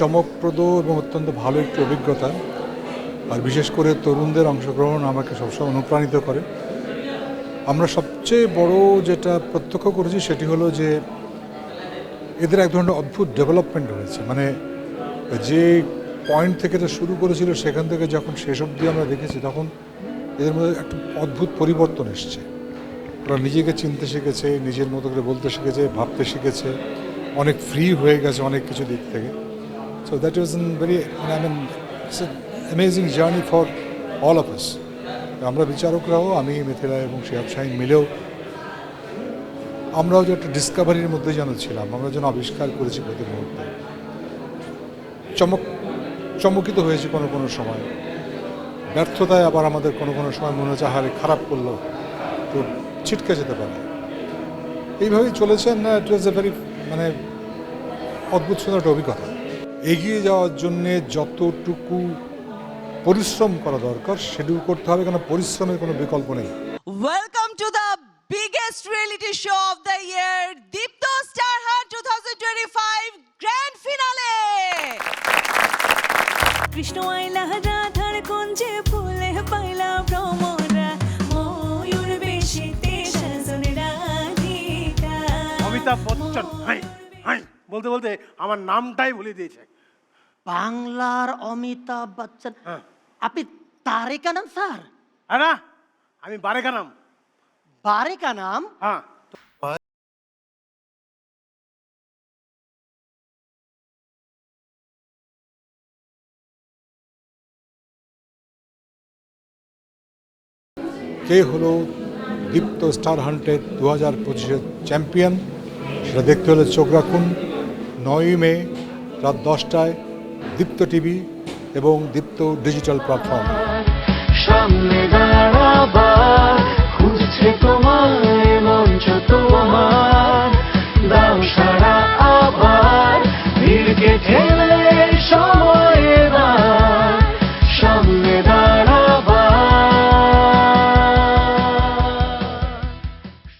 চমকপ্রদ এবং অত্যন্ত ভালো একটি অভিজ্ঞতা। আর বিশেষ করে তরুণদের অংশগ্রহণ আমাকে সবসময় অনুপ্রাণিত করে। আমরা সবচেয়ে বড় যেটা প্রত্যক্ষ করেছি সেটি হলো যে এদের এক ধরনের অদ্ভুত ডেভেলপমেন্ট হয়েছে মানে যে পয়েন্ট থেকে এটা শুরু করেছিল সেখান থেকে যখন শেষ অবধি আমরা দেখেছি তখন এদের মধ্যে একটা অদ্ভুত পরিবর্তন এসছে। ওরা নিজেকে চিনতে শিখেছে, নিজের মতো করে বলতে শিখেছে, ভাবতে শিখেছে। অনেক ফ্রি হয়ে গেছে অনেক কিছু দিক থেকে। So that is in very I mean it's amazing journey for all of us আমরা বিচারকরাও আমি, মিথিলা এবং শিহাব শাহিন মিলেও আমরাও যে একটা ডিসকাভারির মধ্যে যেন ছিলাম, আমরা যেন আবিষ্কার করেছি প্রতি মুহূর্তে। চমক, চমকিত হয়েছে কোনো কোনো সময়। ব্যর্থতায় আবার আমাদের কোনো কোনো সময় মনে হচ্ছে হারে খারাপ করল, তো ছিটকে যেতে পারে। এইভাবেই চলেছেন, না ইট ওয়াজ এ ভেরি মানে অদ্ভুত সুন্দর একটা অভিজ্ঞতা। এগিয়ে যাওয়ার জন্যে যতটুকু পরিশ্রম করা দরকার সেটুকু করতে হবে কারণ পরিশ্রমের কোনো বিকল্প নেই। Welcome to the biggest reality show of the year, Deepto Star Hunt 2025 Grand Finale! Krishna আইলা রাধার কুঞ্জে ফুলে পাইলা ভ্রমরা ময়ূর বেশিতে সাজন রাধিকা অমিতাভ বচ্চন হাই হাই। বলতে বলতে আমার নামটাই ভুলে দিয়েছে। বাংলার অমিতাভ বচ্চন। হ্যাঁ। আপনি তারেকা নাম স্যার? হ্যাঁ না আমি বারেকা নাম। বারেকা নাম? হ্যাঁ। কে হলো দীপ্ত স্টার হান্টের দু হাজার পঁচিশের চ্যাম্পিয়ন? সেটা দেখতে হলে চোখ রাখুন। নয়ই মে রাত দশটায় দীপ্ত টিভি এবং দীপ্ত ডিজিটাল প্ল্যাটফর্ম।